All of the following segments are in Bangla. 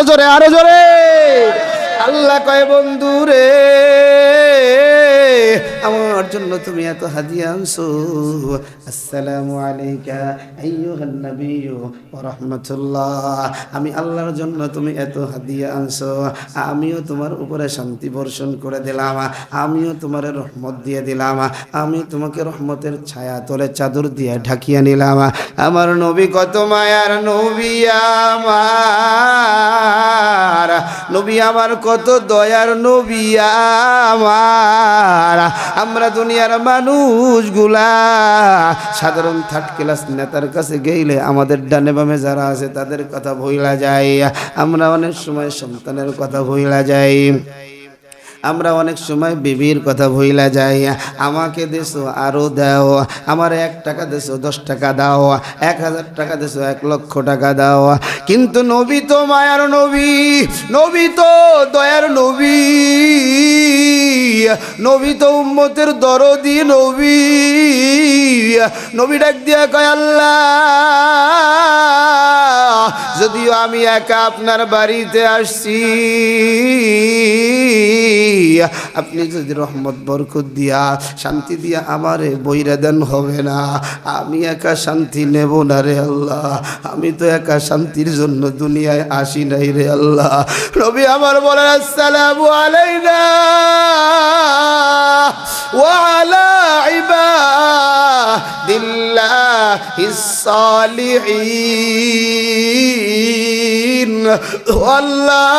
আরও জোরে আরও জোরে। আল্লাহ কয় বন্ধু রে জন্য তুমি এত হাদিয়া আনছো। আসসালামু আলাইকা আইয়ুহান নাবিয়্যু ওয়া রাহমাতুল্লাহ। আমি আল্লাহর জন্য তুমি এত হাদিয়া আনছো। আমিও তোমার উপরে শান্তি বর্ষণ করে দিলাম। আমিও তোমার রহমত দিয়ে দিলাম। আমি তোমাকে রহমতের ছায়া তলে চাদর দিয়ে ঢাকিয়া নিলাম। আমার নবী কত মায়ার নবী আমার। নবী আমার কত দয়ার নবী আমার। আমরা দুনিয়ার মানুষগুলা সাধারণ থার্ড ক্লাস নেতার কাছে গেইলে আমাদের ডানে বামে যারা আছে তাদের কথা ভইলা যায়। আমরা অনেক সময় সন্তানের কথা ভইলা যাই আমরা অনেক সময় বিবির কথা ভইলা যাই। আমাকে দেশো আরও দাও। আমার এক টাকা দেশো দশ টাকা দাও। এক হাজার টাকা দেশো এক লক্ষ টাকা দাও। কিন্তু নবী তো মায়ার নবী। নবী তো দয়ার নবী। নবী তো উম্মতের দরদি নবী। নবী ডাক দিয়া কয়, আল্লাহ। যদিও আমি একা আপনার বাড়িতে আসছি। আপনি যদি রহমত, বরকত দিয়া, শান্তি দিয়া আমারে বৈরা দেন, হবে না। আমি একা শান্তি নেব না রে আল্লাহ। আমি তো একা শান্তির জন্য দুনিয়ায় আসি নাই রে আল্লাহ। রবি আমার বলে আসসালামু আলাইনা ওয়া আলা الصالحين والله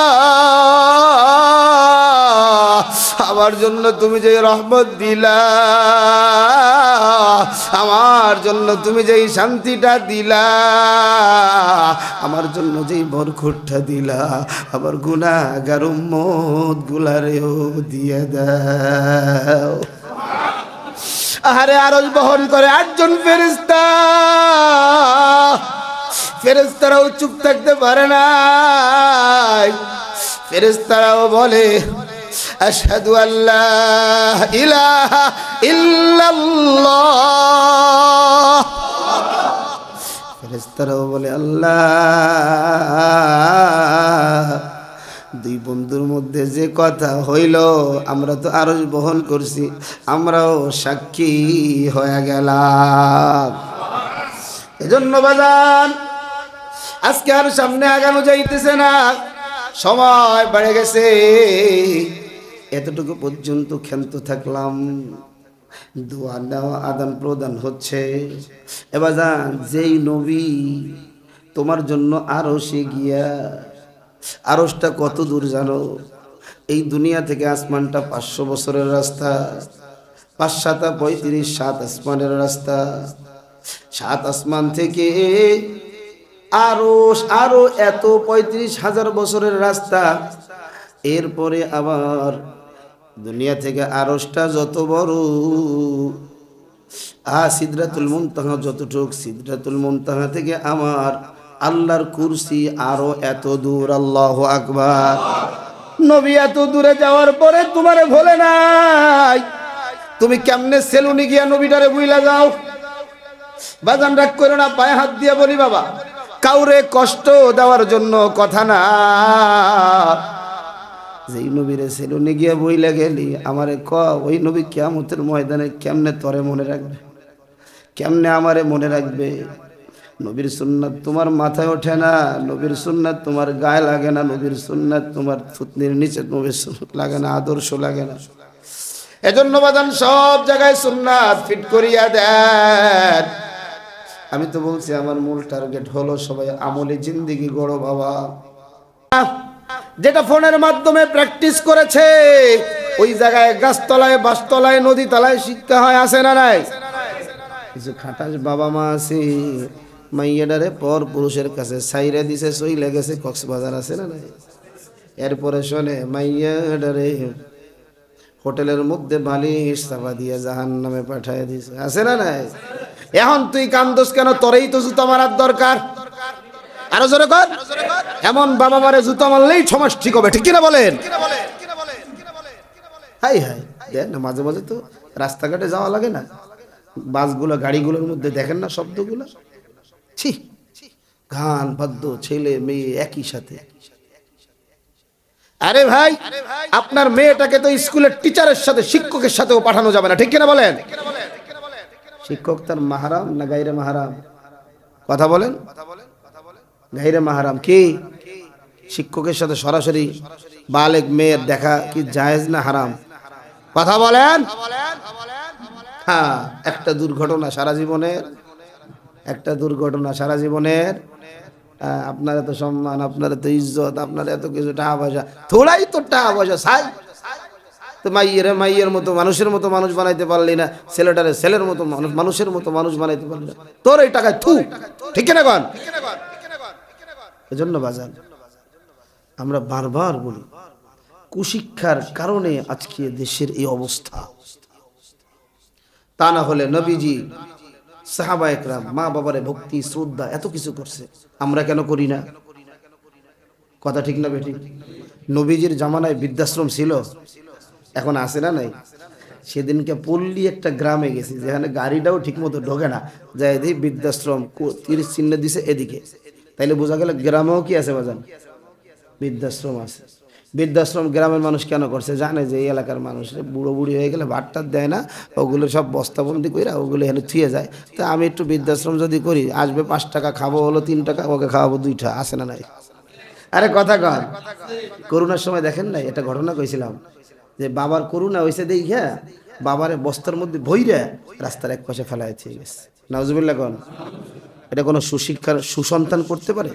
আমার জন্য তুমি যে রহমত দিলা আমার জন্য তুমি যেই শান্তিটা দিলা আমার জন্য যেই বরখুটটা দিলা আমার গুণাগার উম্মত গুলারেও দিয়ে দাও আহারে আরজ বহন করে আটজন ফেরিস্তা ফেরেস্তারাও চুপ থাকতে পারে না ফেরেস্তারাও বলে, আশহাদু আল্লাহ ইলাহা ইল্লাল্লাহ। ফেরেস্তারাও বলে, আল্লাহ দুই বন্ধুর মধ্যে যে কথা হইল, আমরা তো আরও বহন করছি, আমরাও সাক্ষী হয়ে গেলাম। এজন্য বাজান, আজকে আর সামনে আগানো যাইতেছে না, সময় বেড়ে গেছে। এতটুকু পর্যন্ত ক্ষান্ত থাকলাম, দোয়া নেওয়া আদান প্রদান হচ্ছে। এবার যেই নবী তোমার জন্য আরও সে গিয়া আরসটা কত দূর জানো? এই দুনিয়া থেকে আসমানটা পাঁচশো বছরের রাস্তা। পাঁচ সাতা পঁয়ত্রিশ, সাত আসমানের রাস্তা। সাত আসমান থেকে আরও আরও এত পঁয়ত্রিশ হাজার বছরের রাস্তা। এরপরে আবার দুনিয়া থেকে আরসটা যত বড়। আ সিদ্রাতুল মুনতাহা যতটুক, সিদ্রাতুল মুনতাহা থেকে আমার আল্লাহর কুরসি আরও এত দূর, আল্লাহ আকবার। নবী এত দূরে যাওয়ার পরে তোমারে ভোলে নাই। তুমি কেমনে সেলুনি গিয়া নবীটারে বুইলা যাও? বাজান রাগ করো না, পায়ে হাত দিয়ে বলি বাবা, কাউরে কষ্ট দেওয়ার জন্য কথা না। যেই নবীরে সেলুনে গিয়া বইলা গেলি, আমারে ক, ওই নবী কেমতের ময়দানে কেমনে তরে মনে রাখবে? কেমনে আমারে মনে রাখবে? নবীর সুন্নাত তোমার মাথায় ওঠে না, নবীর সুন্নাত তোমার গায়ে লাগে না, নবীর সুন্নাত তোমার থুতনির নিচে নবীর লাগে না, আদর্শ লাগে না। এজন্য বাদান সব জায়গায় সুন্নাত ফিট করিয়া দেন। আমি তো বলছি, আমার মূল টার্গেট হলো সবাই আমলে জিন্দিগি গড়ো বাবা। যেটা ফোনের মাধ্যমে প্র্যাকটিস করেছে, ওই জায়গায় গাছতলায়, বাসতলায় নদী তলায় শিক্ষা হয় আসে না নাই? কিছু খাটাস বাবা মা আছে। মাইয়াডারে পর পুরুষের কাছে সাইরা দিছে, সই লেগেছে, কক্সবাজার আছে না নাই? এরপরে শোনে, মাইয়াডারে, হোটেলের মধ্যে বালিশ চাপা দিয়ে জাহান নামে পাঠায় দিছে। আছে না নাই? এখন তুই কান্দোস কেন? তোরেই তো জুতা মারার দরকার। আরও জোরে কর। এমন বাবা মারে জুতা মারলেই সমাজ ঠিক হবে, ঠিক কিনা বলেন? হাই হাই, দেখ না, মাঝে মাঝে তো রাস্তাঘাটে যাওয়া লাগে না। বাসগুলো, গাড়িগুলোর মধ্যে দেখেন না শব্দগুলো? ছি গান বাদ্য ছেলে, মেয়ে একই সাথে। আরে ভাই, আপনার মেয়েটাকে তো স্কুলের টিচারের সাথে শিক্ষকের সাথেও পাঠানো যাবে না, ঠিক কিনা বলেন? শিক্ষক তার মাহারাম না গাইরে মাহারাম? কথা বলেন। গাইরে মাহারাম কি? শিক্ষকের সাথে সরাসরি বালেক মেয়ের দেখা কি জায়েজ না হারাম? কথা বলেন। হ্যাঁ একটা দুর্ঘটনা সারা জীবনের একটা দুর্ঘটনা সারা জীবনের আপনার এত সম্মান, আপনার এত ইজ্জত, আপনার এত কিছু টাকা পয়সা, থোড়াই তো টাকা পয়সা, সাই। তো মাইয়ের মাইয়ের মতো, মানুষের মতো মানুষ বানাইতে পারলি না, ছেলেটারে ছেলের মতো মানুষ, মানুষের মতো মানুষ বানাইতে পারলি না। তোর এই টাকায় থু। ঠিক না কন? এজন্য বাজান, আমরা বারবার বলি, কুশিক্ষার কারণে আজকে দেশের এই অবস্থা। তা না হলে নবীজি সাহাবা একরাম, মা বাবারে ভক্তি, শ্রদ্ধা, এত কিছু করছে। আমরা কেন করি না? কথা ঠিক না বেঠিক? নবীজির জামানায় বৃদ্ধাশ্রম ছিল। এখন আসে না নাই? সেদিনকে পল্লী একটা গ্রামে গেছি, যেখানে গাড়িটাও ঠিক মতো ঢোকে না। যাই দেখি বৃদ্ধাশ্রম তিরিশ চিহ্ন দিছে এদিকে। তাইলে বোঝা গেল গ্রামেও কি আছে বাজান? বৃদ্ধাশ্রম আছে। বৃদ্ধাশ্রম গ্রামের মানুষ কেন করছে? জানে যে এই এলাকার মানুষ বুড়ো বুড়ি হয়ে গেলে ভাতটা দেয় না, ওগুলো সব বস্তাবন্দি করে ওগুলো এখানে থুয়ে যায়। তা আমি একটু বৃদ্ধাশ্রম যদি করি, আসবে পাঁচ টাকা, খাব হলো তিন টাকা, ওকে খাওয়াবো দুইটা আসে না নাই? আরে কথা কর করোনার সময় দেখেন না এটা ঘটনা কইছিলাম, যে বাবার করোনা হয়েছে হ্যাঁ বাবারে বস্তার মধ্যে ভইরে রাস্তার এক পাশে ফেলায় দিয়ে গেছে। নাউজুবিল্লাহ কন, এটা কোনো সুশিক্ষার সুসন্তান করতে পারে?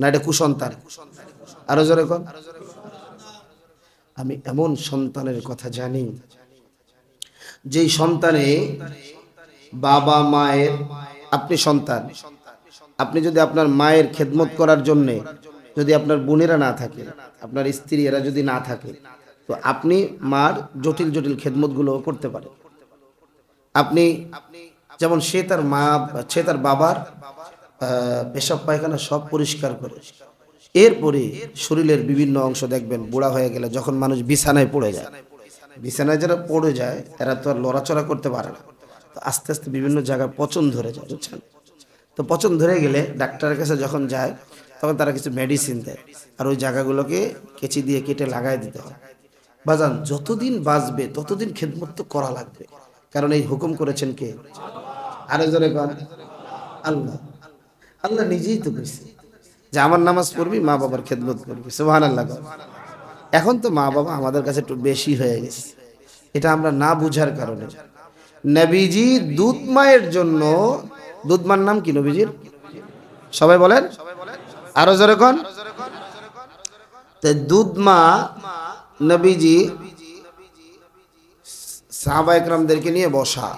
না, এটা কুসন্তান? আরও জোরে কন। আমি এমন সন্তানের কথা জানি, যেই সন্তানে বাবা, মায়ের আপনি সন্তান। আপনি যদি আপনার মায়ের খেদমত করার জন্য যদি আপনার বোনেরা না থাকে, আপনার স্ত্রী এরা যদি না থাকে, তো আপনি মার জটিল জটিল খেদমতগুলো করতে পারেন। আপনি যেমন সে তার মা, সে তার বাবার পেশাব পায়খানা সব পরিষ্কার করে এরপরে শরীরের বিভিন্ন অংশ দেখবেন বুড়া হয়ে গেলে যখন মানুষ বিছানায় পড়ে যায়, বিছানায় যারা পড়ে যায় এরা তো আর লড়াচড়া করতে পারে না। তো আস্তে আস্তে বিভিন্ন জায়গায় পচন ধরে যায়, বুঝছেন? তো পচন ধরে গেলে ডাক্তারের কাছে যখন যায়, তখন তারা কিছু মেডিসিন দেয়। আর ওই জায়গাগুলোকে কেচি দিয়ে কেটে লাগাই দিতে হয়। বাজান, যতদিন বাঁচবে, ততদিন খেদমত করা লাগবে। কারণ এই হুকুম করেছেন কে? আরও জোরে আল্লাহ। আল্লাহ নিজেই তো কইছে। যে আমার নামাজ পড়বি, মা বাবার খেদমত করবি। সুবহান আল্লাহ এখন তো মা বাবা আমাদের কাছে একটু বেশি হয়ে গেছে। এটা আমরা না বুঝার কারণে। নবীজি দুধ মায়ের জন্য, দুধ মার নাম কি নবীজির? সবাই বলেন? আরও জোরে কন। তো দুধ মা নবীজি সাহাবা একরামদেরকে নিয়ে বসা।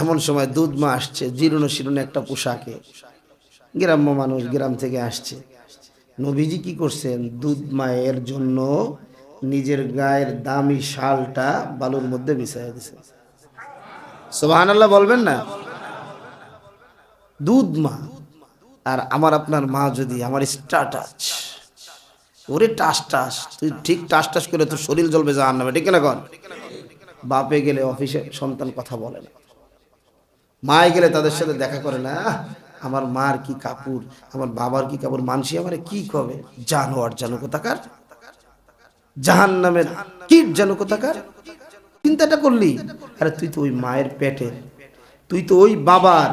এমন সময় দুধ মা আসছে, জীর্ণ শীর্ণ একটা পোশাকে। গ্রাম্য মানুষ গ্রাম থেকে আসছে। নবীজি কি করছেন? দুধ মায়ের জন্য নিজের গায়ের দামি শালটা বালুর মধ্যে বিছাই দিছে। সোহান আল্লাহ বলবেন না? দুধ মা, আর আমার আপনার মা যদি আমার স্টাটাচ ওরে টাস টাস, তুই ঠিক টাস টাস করে তোর শরীর জ্বলবে যা নামে ঠিক না কন? বাপে গেলে অফিসে সন্তান কথা বলে না। মায়ে গেলে তাদের সাথে দেখা করে না আমার মার কি কাপড়, আমার বাবার কি কাপড়, মানসি আমারে কি কবে? জানোয়ার জানো কোথাকার? জাহান নামের কীট জানো কোথাকার? চিন্তাটা করলি? আরে তুই তো ওই মায়ের পেটে, তুই তো ওই বাবার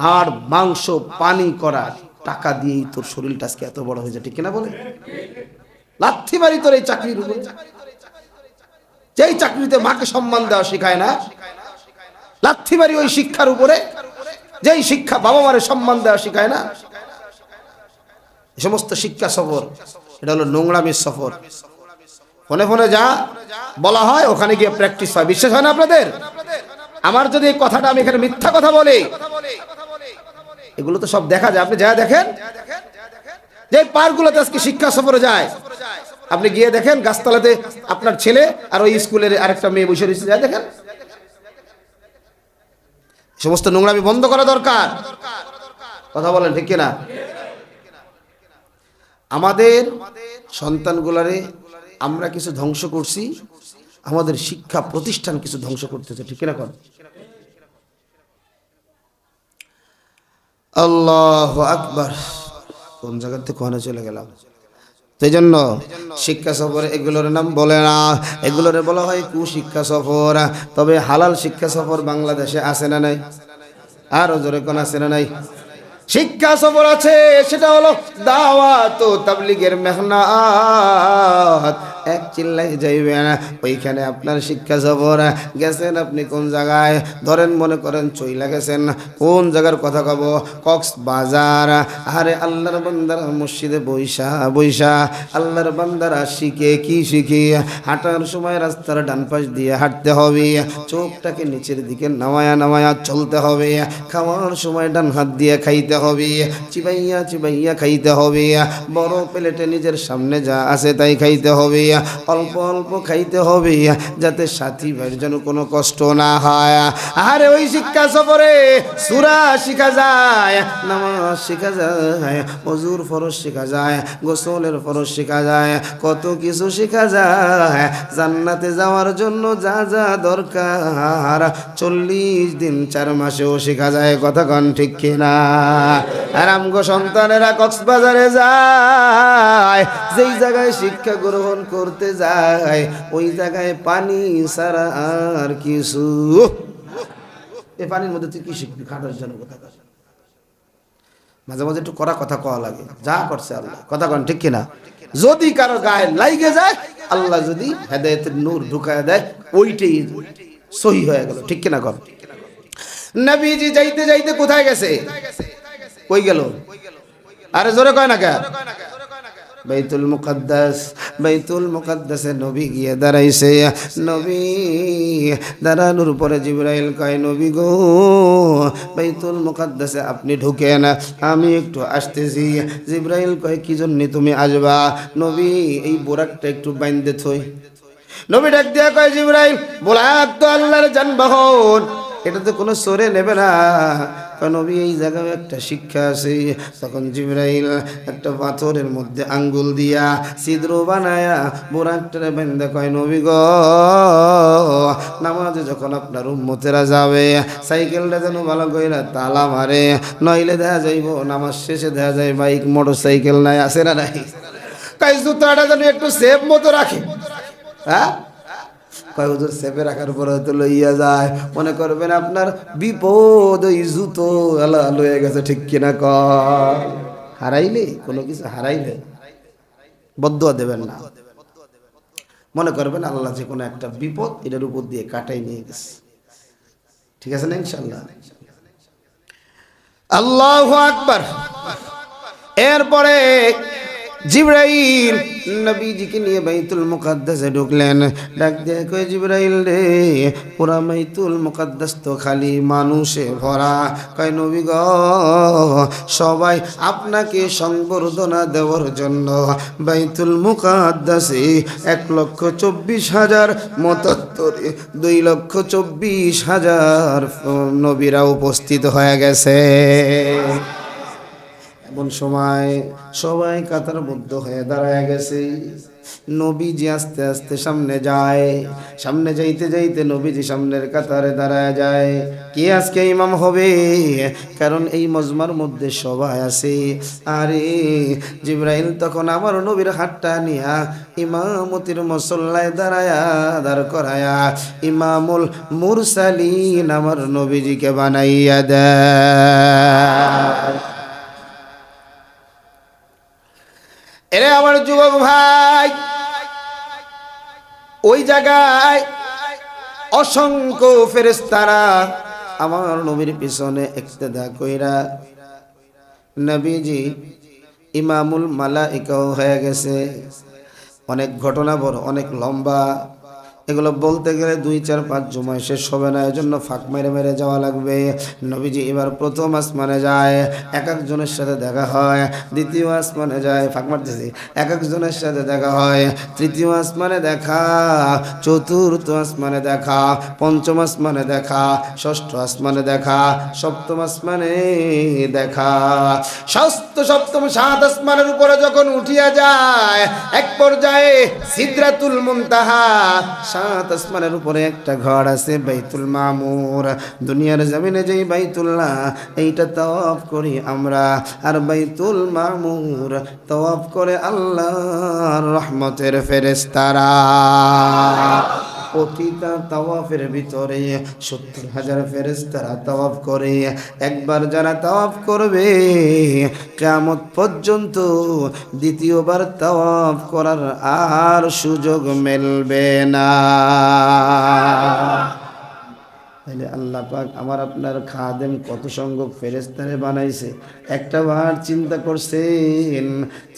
হাড়, মাংস, পানি করা টাকা দিয়েই তোর শরীরটা আজকে এত বড় হয়ে যায় ঠিক না বলে? লাথি মারি তোর এই চাকরির উপরে। যেই চাকরিতে মাকে সম্মান দেওয়া শেখায় না, লাথি মারি ওই শিক্ষার উপরে। যেই শিক্ষা বাবা মারে সম্মান দেওয়া শেখায় না। এই সমস্ত শিক্ষা সফর, এটা হলো নোংরামির সফর। ফোনে ফোনে যা বলা হয়, ওখানে গিয়ে প্র্যাকটিস হয়। বিশ্বাস হয় না আপনাদের? আমার যদি এই কথাটা আমি এখানে মিথ্যা কথা বলি, এগুলো তো সব দেখা যায়। আপনি যা দেখেন, যে পার্কগুলোতে আজকে শিক্ষা সফরে যায়। আপনি গিয়ে দেখেন, গাছতলাতে আপনার ছেলে আর ওই স্কুলের আরেকটা মেয়ে বসে রয়েছে। যা দেখেন। সমস্ত নোংরামি বন্ধ করা দরকার। কথা বলেন, ঠিক কিনা? আমাদের সন্তানগুলারে আমরা কিছু ধ্বংস করছি, আমাদের শিক্ষা প্রতিষ্ঠান কিছু ধ্বংস করতেছে, ঠিক কিনা কর আল্লাহ আকবার। কোন জায়গার থেকে চলে গেলাম? সেই জন্য শিক্ষা সফর, এগুলোর নাম বলে না। এগুলোর বলা হয় কুশিক্ষা সফর। তবে হালাল শিক্ষা সফর বাংলাদেশে আসে না নাই? আরও জোরে কোন আসে না নাই? শিক্ষা সফর আছে, সেটা হলো দাওয়াত তাবলিগের মেহনত। এক চিল্লাই যাইবেন। ওইখানে আপনার শিক্ষা সফর। গেছেন আপনি কোন জায়গায়? ধরেন মনে করেন চইলা গেছেন। কোন জায়গার কথা কব? কক্স বাজার আরে আল্লাহর বান্দারা মসজিদে বৈশা বৈশা। আল্লাহর বান্দারা শিখে কি শিখে? হাঁটার সময় রাস্তার ডান পাশ দিয়ে হাঁটতে হবে। চোখটাকে নিচের দিকে নামায়া নামায়া চলতে হবে। খাওয়ার সময় ডান হাত দিয়ে খাইতে হবে। চিবাইয়া চিবাইয়া খাইতে হবে। বড় প্লেটে নিজের সামনে যা আছে তাই খাইতে হবে। অল্প অল্প খাইতে হবে, যাতে সাথী ভাইয়ের যেন কোনো কষ্ট না হয়। আরে ওই শিক্ষা সফরে সুরা শিখা যায়, নামাজ শিখা যায় অজুর ফরজ শিখা যায়, গোসলের ফরজ শিখা যায়, কত কিছু শিখা যায়। জান্নাতে যাওয়ার জন্য যা যা দরকার, চল্লিশ দিন চার মাসেও শেখা যায়, কথা কন ঠিক কিনা? আর আমগো সন্তানেরা কক্সবাজারে যায়, যেই জায়গায় শিক্ষা গ্রহণ করতে যায়, ওই জায়গায় পানি ছাড়া আর কিছু। এই পানির মধ্যে তুই কি শিখবি? খাটার জন্য কথা মাঝে মাঝে একটু করা কথা কওয়া লাগে। যা করছে আল্লাহ। কথা কন, ঠিক কিনা? যদি কারও গায়ে লাইগে যায়, আল্লাহ যদি হেদায়তের নূর ঢুকায় দেয়, ওইটাই সহি হয়ে গেল। ঠিক কিনা কর নবীজি যাইতে যাইতে কোথায় গেছে? কই গেল? আরে জোরে কয় না কে বাইতুল মুকদ্দাস, বাইতুল মুকদ্দাসে নবী গিয়ে দাঁড়াইছে। নবী দাঁড়ানোর পরে জিব্রাইল কয়, নবী গো, বাইতুল মুকদ্দাসে আপনি ঢুকেন, আমি একটু আসতেছি। জিব্রাইল কয়, কি জন্য তুমি আসবা? নবী, এই বোরাকটা একটু বাইন্দে থই। নবী ডাক দিয়া কয়, জিব্রাইল, বোরাক তো আল্লাহর যানবাহন এটা তো কোনো সরে নেবে না। নবী এই জায়গায় একটা শিক্ষা আছে, তখন জিব্রাইল একটা পাথরের মধ্যে আঙ্গুল দিয়া ছিদ্র বানায়া বোরাকটারে বেঁধে কয়, নবী গ, নামাজে যখন আপনার উম্মতেরা যাবে, সাইকেলটা যেন ভালো কইরা তালা মারে, নইলে দেখা যাইব, নামাজ শেষে দেখা যায়, বাইক মোটর সাইকেল নাই আসে না নাই? কাজ জুতাটা যেন একটু সেফ মতো রাখে। হ্যাঁ? কয়, হুজুর সেপে রাখার পরে হয়তো লইয়া যায়। মনে করবেন আপনার বিপদ ওই জুতো এলা লয়ে গেছে, ঠিক কিনা ক হারাইলে, কোনো কিছু হারাইলে বদুয়া দেবেন না। মনে করবেন আল্লাহ যে কোনো একটা বিপদ এটার উপর দিয়ে কাটাই নিয়ে গেছে। ঠিক আছে না ইনশাল্লাহ আল্লাহ আকবার। এরপরে জিব্রাইল, নবীজিকে নিয়ে বাইতুল মুকাদ্দাসে ঢুকলেন। ডাক দিয়ে কয়, জিব্রাইল রে, পুরা বাইতুল মুকাদ্দাস তো খালি মানুষে ভরা। কয়, নবী গ, সবাই আপনাকে সংবর্ধনা দেওয়ার জন্য বাইতুল মুকাদ্দাসে এক লক্ষ চব্বিশ হাজার মতাত্তরে দুই লক্ষ চব্বিশ হাজার নবীরা উপস্থিত হয়ে গেছে। এমন সময় সবাই কাতারবদ্ধ হয়ে দাঁড়ায় গেছে। নবীজি আস্তে আস্তে সামনে যায়। সামনে যাইতে যাইতে নবীজি সামনের কাতারে দাঁড়ায় যায়। কে আজকে ইমাম হবে? কারণ এই মজমার মধ্যে সবাই আছে। আরে, জিব্রাইল তখন আমার নবীর হাতটা নিয়া ইমামতির মসল্লায় দাঁড়ায়া, দাঁড় করায়া, ইমামুল মুরসালিন, আমার নবীজিকে বানাইয়া দেয়। এরে আমার যুবক ভাই, ওই জায়গায় অসংখ্য ফেরেস্তারা আমার নবীর পিছনে একতেদা কইরা নবীজি ইমামুল মালাইকাও হয়ে গেছে। অনেক ঘটনা বড়, অনেক লম্বা। এগুলো বলতে গেলে দুই, চার, পাঁচ জমায় শেষ হবে না, এজন্য ফাঁক মেরে মেরে যাওয়া লাগবে। নবীজি এবার প্রথম আসমানে যায়, এক একজনের সাথে দেখা হয়, দ্বিতীয় আসমানে যায়, ফাঁক মারতেছি, এক একজনের সাথে দেখা হয়, তৃতীয় আসমানে দেখা, চতুর্থ আসমানে দেখা, পঞ্চম আসমানে দেখা, ষষ্ঠ আসমানে দেখা, সপ্তম আসমানে দেখা। ষষ্ঠ, সপ্তম, সাত আসমানের উপরে যখন উঠিয়া যায়, এক পর্যায়ে সিদ্রাতুল মুনতাহা সাত আসমানের উপরে একটা ঘর আছে, বাইতুল মামুর। দুনিয়ার জমিনে যেই বাইতুল্লাহ, এইটা তওয়াফ করি আমরা। আর বাইতুল মামুর তওয়াফ করে আল্লাহ রহমতের ফেরেস্তারা প্রতিটা তাওয়াফের ভিতরে সত্তর হাজার ফেরেস্তারা তাওয়াফ করে। একবার যারা তাওয়াফ করবে কেমত পর্যন্ত দ্বিতীয়বার তাওয়াফ করার আর সুযোগ মেলবে না। তাহলে আল্লাহ পাক আমার আপনার খাদেম কত সংখ্যক ফেরেস্তারে বানাইছে। একটা বার চিন্তা করছেন,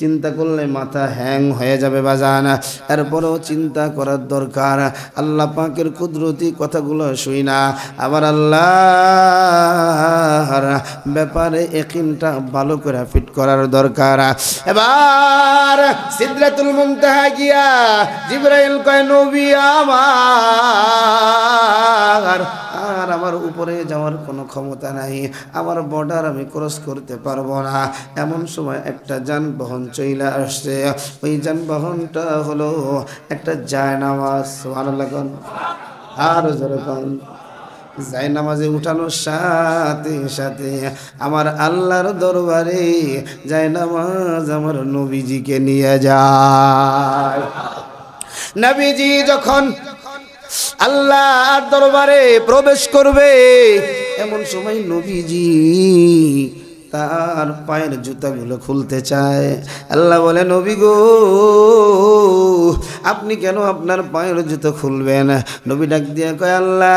চিন্তা করলে মাথা হ্যাং হয়ে যাবে বাজান। এরপরেও চিন্তা করার দরকার। আল্লাহ পাকের কুদরতি কথাগুলো শুই না। আবার আল্লাহর ব্যাপারে একিনটা ভালো করে ফিট করার দরকার। এবার সিদ্রাতুল মুনতাহা গিয়া জিব্রাইল কয়, নবী আমার আর আমার উপরে যাওয়ার কোনো ক্ষমতা নাই। আমার বর্ডার আমি ক্রস করতে পারব না। এমন সময় একটা যানবাহন চইলা আসছে। ওই যানবাহনটা হলো একটা জায়নামাজ। লাগুন আরও যেরকম যাই নামাজে উঠানোর সাথে সাথে আমার আল্লাহর দরবারে যায় নামাজ আমার নবীজিকে নিয়ে যায়। নবীজি যখন আল্লাহর দরবারে প্রবেশ করবে। এমন সময় নবীজি তার পায়ের জুতাগুলো খুলতে চায়। আল্লাহ বলে, নবী গো, আপনি কেন আপনার পায়ের জুতো খুলবেন? নবী ডাক দিয়ে কয়, আল্লাহ,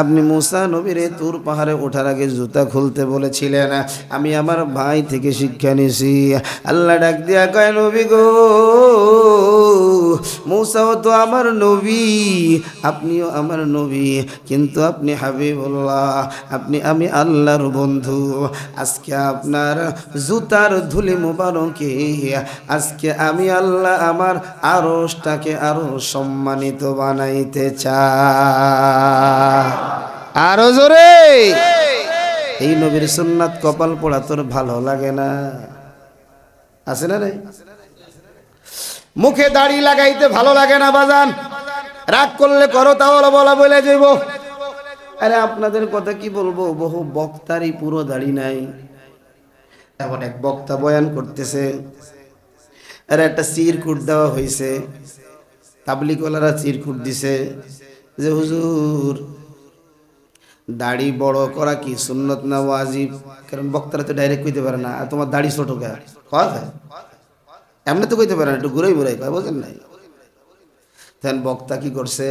আপনি মুসা নবীরে তুর পাহাড়ে ওঠার আগে জুতা খুলতে বলেছিলেন। আমি আমার ভাই থেকে শিক্ষা নিছি আল্লাহ ডাক দিয়া কয়, নবী গো, মৌসাও তো আমার নবী, আপনিও আমার নবী, কিন্তু আপনি হাবিবুল্লাহ, আপনি আমি আল্লাহর বন্ধু। আজকে আপনার জুতার ধুলি মুবারকে আজকে আমি আল্লাহ আমার আরসটাকে আরও সম্মানিত বানাইতে চাই। আরও জোরে। এই নবীর সুন্নাত কপাল পোড়া তোর ভালো লাগে না? আছে না রে মুখে দাড়ি লাগাইতে ভালো লাগে না বাজান। রাগ করলে করো তাহলে বলা বলে যাইব। আরে আপনাদের কথা কি বলব? বহু বক্তারই পুরো দাড়ি নাই। এমন এক বক্তা বয়ান করতেছে। আরে একটা চিরকুট দেওয়া হয়েছে তাবলিকওয়ালারা চিরকুট দিছে যে, হুজুর, দাড়ি বড় করা কি সুন্নত না ওয়াজিব? কারণ বক্তারা তো ডাইরেক্ট কইতে পারে না। আর তোমার দাড়ি ছোট কে কথা? এমনি তো কইতে পারে না। একটু ঘুরাই ঘুরাই কয়, বোঝেন নাই? তখন বক্তা কি করছে?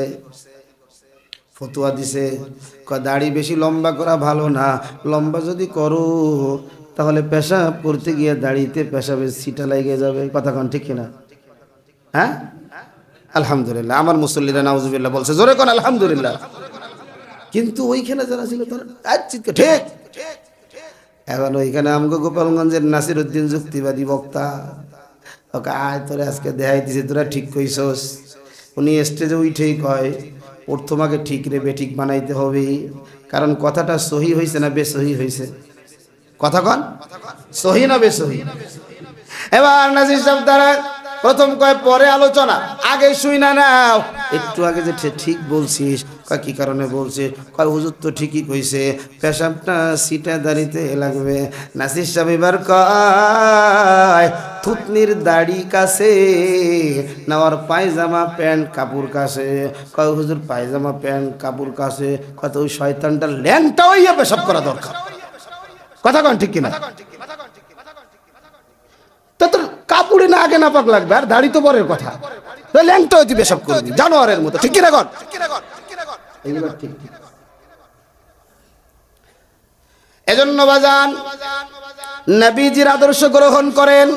ফতুয়া দিছে। দাড়ি বেশি লম্বা করা ভালো না। লম্বা যদি করো, তাহলে পেশাব করতে গিয়ে দাড়িতে পেশাবের সিটা লেগে যাবে। কথা কন, ঠিক কিনা? হ্যাঁ? আলহামদুলিল্লাহ। আমার মুসল্লিরা নাউজুবিল্লাহ বলছে, জোরে কোন, আলহামদুলিল্লাহ। কিন্তু ওইখানে যারা ছিল, তারা চিৎকার, ঠিক? এখন ওইখানে আমাকে গোপালগঞ্জের নাসির উদ্দিন যুক্তিবাদী বক্তা। ওকে, আয়, তোরে আজকে দেখাই দিছে, তোরা ঠিক কইছস। উনি স্টেজে উঠেই কয় তোমাকে ঠিক রেবে ঠিক বানাইতে হবে। কারণ কথাটা সহি হয়েছে না বেসহি হয়েছে কথা কন? সহি না বেসহি? এবার নাজির সাহেব দ্বারা প্রথম কয়, পরে আলোচনা। আগে শুই না নাও। একটু আগে যে ঠিক বলছিস, কয়, কি কারণে বলছিস? কয়, হুজুর তো ঠিকই কইছে, পেশাবটা সিটা দাঁড়িতে লাগবে। নাসির সাহেব এবার কয়, থুতনির দাড়ি কাছে না ওর পায়জামা, প্যান্ট কাপড় কাছে। কয়, হুজুর, পায়জামা, প্যান্ট কাপড় কাছে। কত ওই শয়তানটা ল্যাংটা হইয়া পেশাব করা দরকার। কথা কন ঠিক কিনা তো তোর কাপড়ে না আগে না পাক লাগবে, আর দাড়ি তো পরের কথা। ল্যাংটা জানোয়ারের মতো। ঠিক কিনা কর? এজন্য বাজান, নবীজির আদর্শ গ্রহণ করেন।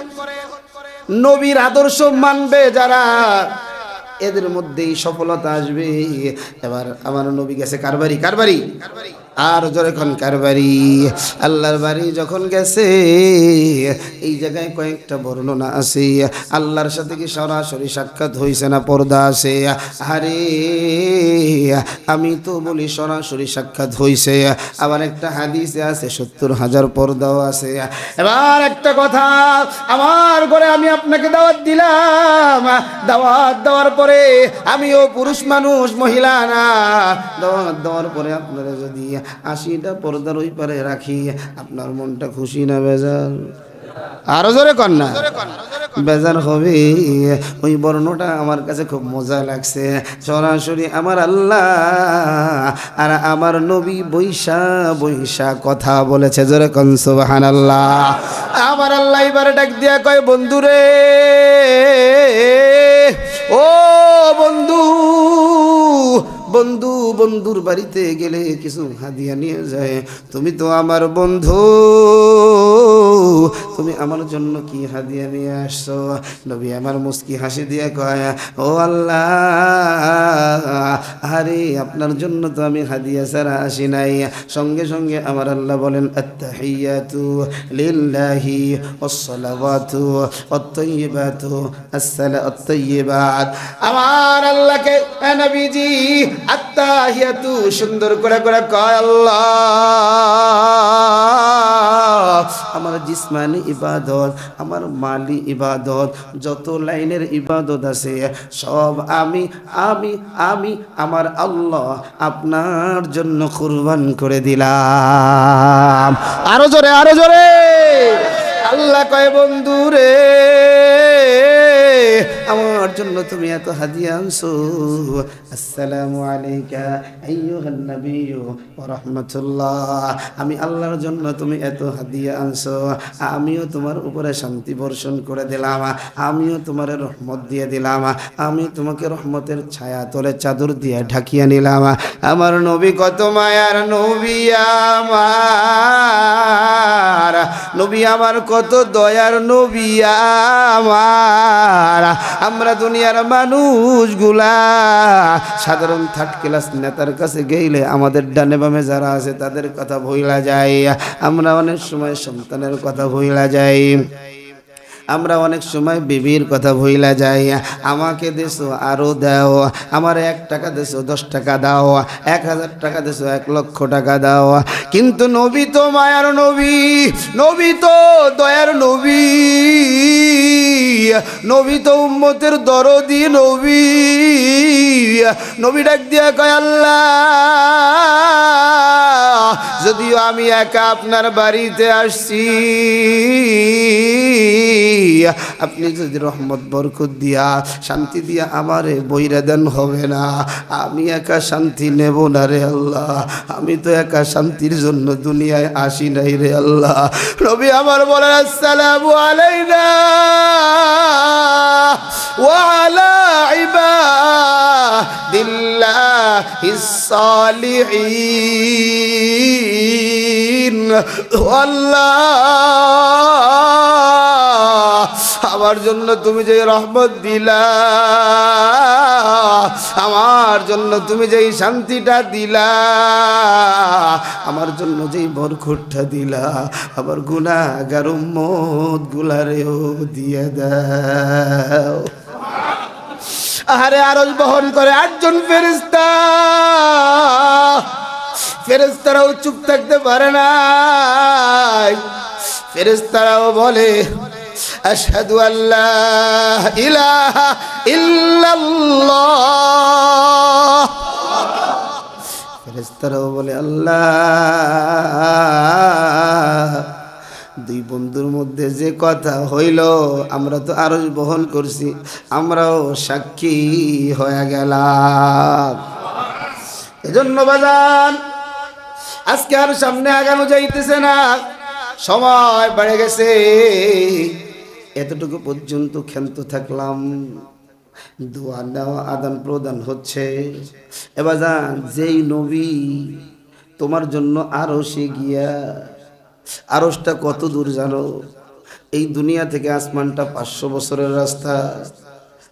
নবীর আদর্শ মানবে যারা, এদের মধ্যেই সফলতা আসবে। এবার আমার নবী গেছে কারবারি কারবারি। আর জোরে খনকার বাড়ি আল্লাহর বাড়ি যখন গেছে, এই জায়গায় কয়েকটা বর্ণনা আছে। আল্লাহর সাথে কি সরাসরি সাক্ষাৎ হয়েছে না পর্দা আছে? আরে, আমি তো বলি সরাসরি সাক্ষাৎ হয়েছে আবার একটা হাদিসে আছে, সত্তর হাজার পর্দাও আছে। এবার একটা কথা, আমার ঘরে আমি আপনাকে দাওয়াত দিলাম। দাওয়াত দেওয়ার পরে আমিও পুরুষ মানুষ, মহিলা না। দাওয়াত দেওয়ার পরে আপনারা যদি আশিটা পর্দার ওই পারে, রাখি আপনার মনটা খুশি না বেজাল? আরও জোরে না। বেজার হবে, ওই বর্ণটা আমার কাছে খুব মজা লাগছে। সরাসরি আমার আল্লাহ আর আমার নবী বৈশা বৈশা কথা বলেছে, জোরে কন সুবাহান আল্লাহ আমার আল্লাহ এবারে ডাক দিয়া কয়, বন্ধুরে বন্ধুর বাড়িতে গেলে কিছু হাদিয়া নিয়ে যায় তুমি তো আমার বন্ধু। তুমি আমার জন্য কি হাদিয়া নিয়ে আসছো? নবী আমার মুস্কি হাসি দিয়ে কয়, ও আল্লাহ, আরে আপনার জন্য তো আমি হাদিয়া ছাড়া আসি নাই। সঙ্গে সঙ্গে আমার আল্লাহ বলেন, আত্তাহিয়াতু লিল্লাহি ওয়াসসালাওয়াতু ওয়াত-তাইয়্যিবাতু আসসালা আত-তাইয়্যিবাত আমার আল্লাহকে নবীজি, আত্তাহিয়াতু সুন্দর করে করে কয়, আল্লাহ আমার জিসমানি ইবাদত, আমার মালি ইবাদত, যত লাইনের ইবাদত আছে, সব আমি আমি আমি আমার আল্লাহ আপনার জন্য কুরবান করে দিলাম। আরও জোরে আরও জোরে। আল্লাহ কয় বন্ধু রে আমার জন্য তুমি এত হাদিয়া আনছো। আসসালামু আলাইকা, আইয়ুহান নাবিয়্যু, ওয়া রাহমাতুল্লাহ। আমি আল্লাহর জন্য তুমি এত হাদিয়া আনছো। আমিও তোমার উপরে শান্তি বর্ষণ করে দিলাম। আমিও তোমার রহমত দিয়ে দিলাম। আমি তোমাকে রহমতের ছায়া তলে চাদর দিয়ে ঢাকিয়ে নিলাম। আমার নবী কত মায়ার নবী আমার। নবী আমার কত দয়ার নবী আমার। আমরা দুনিয়ার মানুষগুলা সাধারণ থার্ড ক্লাস নেতার কাছে গেইলে আমাদের ডানে বামে যারা আছে তাদের কথা ভইলা যায়। আমরা অনেক সময় সন্তানের কথা ভইলা যাই আমরা অনেক সময় বিবির কথা ভইলা যাই। আমাকে দেশো আরও দাও। আমার এক টাকা দেশো দশ টাকা দাও। এক হাজার টাকা দেশো এক লক্ষ টাকা দাও। কিন্তু নবী তো মায়ার নবী নবী তো দয়ার নবী নবী তো উম্মতের দরদি নবী। নবী ডাক দিয়া কয়, আল্লাহ যদিও আমি একা আপনার বাড়িতে আসছি আপনি যদি রহমত বরকত দিয়া শান্তি দিয়া আমারে বইরা দেন হবে না আমি একা শান্তি নেব না রে আল্লাহ আমি তো একা শান্তির জন্য দুনিয়ায় আসি নাই রে আল্লাহ রবি আমার বলেন আসসালামু আলাইনা وعلى عباد الله الصالحين আমার জন্য তুমি যে রহমত দিলা, আমার জন্য তুমি যেই শান্তিটা দিলা, আমার জন্য যেই বরখুটটা দিলা, আমার গুণাগার উম্মত গুলারেও দিয়ে দাও। আহারে আরজ বহন করে আটজন ফেরিস্তা ফেরেস্তারাও চুপ থাকতে পারে না ফেরেস্তারাও বলে, আশহাদু আল্লাহ ইলাহা ইল্লাল্লাহ। ফেরেস্তারাও বলে, আল্লাহ, দুই বন্ধুর মধ্যে যে কথা হইল, আমরা তো আরও বহন করছি, আমরাও সাক্ষী হয়ে গেলাম। এজন্য বাজান আজকে আর সামনে আগানো যাইতেছে না। সময় বেড়ে গেছে। এতটুকু পর্যন্ত ক্ষান্ত থাকলাম। দোয়া নেওয়া আদান প্রদান হচ্ছে। এবার যান, যেই নবী তোমার জন্য আরও সে গিয়া আরসটা কত দূর জানো? এই দুনিয়া থেকে আসমানটা পাঁচশো বছরের রাস্তা।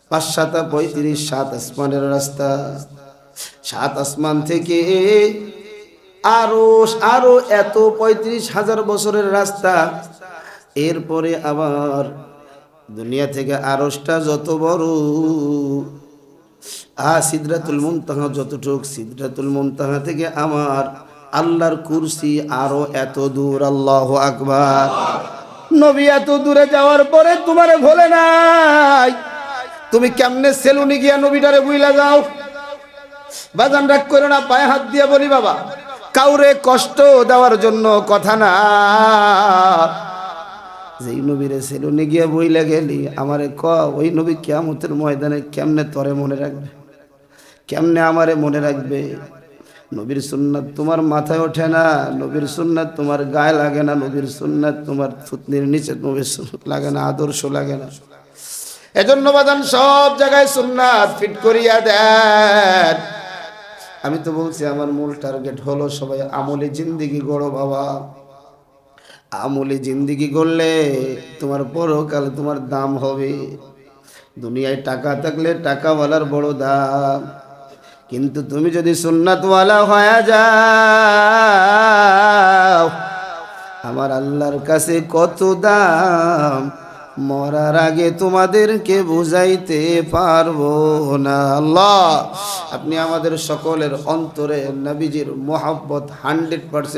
পাঁচ সাতা পঁয়ত্রিশ, সাত আসমানের রাস্তা। সাত আসমান থেকে আরও আরও এত পঁয়ত্রিশ হাজার বছরের রাস্তা। এরপরে আবার দুনিয়া থেকে আরসটা যত বড়, আ সিদরাতুল মুনতাহা যতটুক, সিদরাতুল মুনতাহা থেকে আমার আল্লাহর কুরসি আরও এত দূর, আল্লাহ আকবার। নবী এত দূরে যাওয়ার পরে তোমারে ভোলে নাই। তুমি কেমনে সেলুনি গিয়া নবীটারে বুইলা যাও? বাজান রাগ করো না, পায়ে হাত দিয়ে বলি বাবা। কাউরে কষ্ট দেওয়ার জন্য কথা না। যেই নবীরে সেলুনে গিয়া বইলা গেলি আমারে ক, ওই নবী কেমতের ময়দানে কেমনে তরে মনে রাখবে? কেমনে আমারে মনে রাখবে? নবীর সুন্নাত তোমার মাথায় ওঠে না, নবীর সুন্নাত তোমার গায়ে লাগে না, নবীর সুন্নাত তোমার থুতনির নিচে নবীর সুন্নাত লাগে না, আদর্শ লাগে না। এজন্য বাদান সব জায়গায় সুন্নাত ফিট করিয়া দেন। আমি তো বলছি, আমার মূল টার্গেট হলো সবাই আমলে জিন্দিগি গড়ো বাবা। আমলে জিন্দিগি করলে তোমার পরকালে তোমার দাম হবে। দুনিয়ায় টাকা থাকলে টাকাওয়ালার বড় দাম। কিন্তু তুমি যদি সুন্নাতওয়ালা হয়ে যাও, আমার আল্লাহর কাছে কত দাম? মরার আগে তোমাদেরকে বুঝাইতে পারব না। আল্লাহ, আপনি আমাদের সকলের অন্তরে নবীজির মোহাব্বত হান্ড্রেড পার্সেন্ট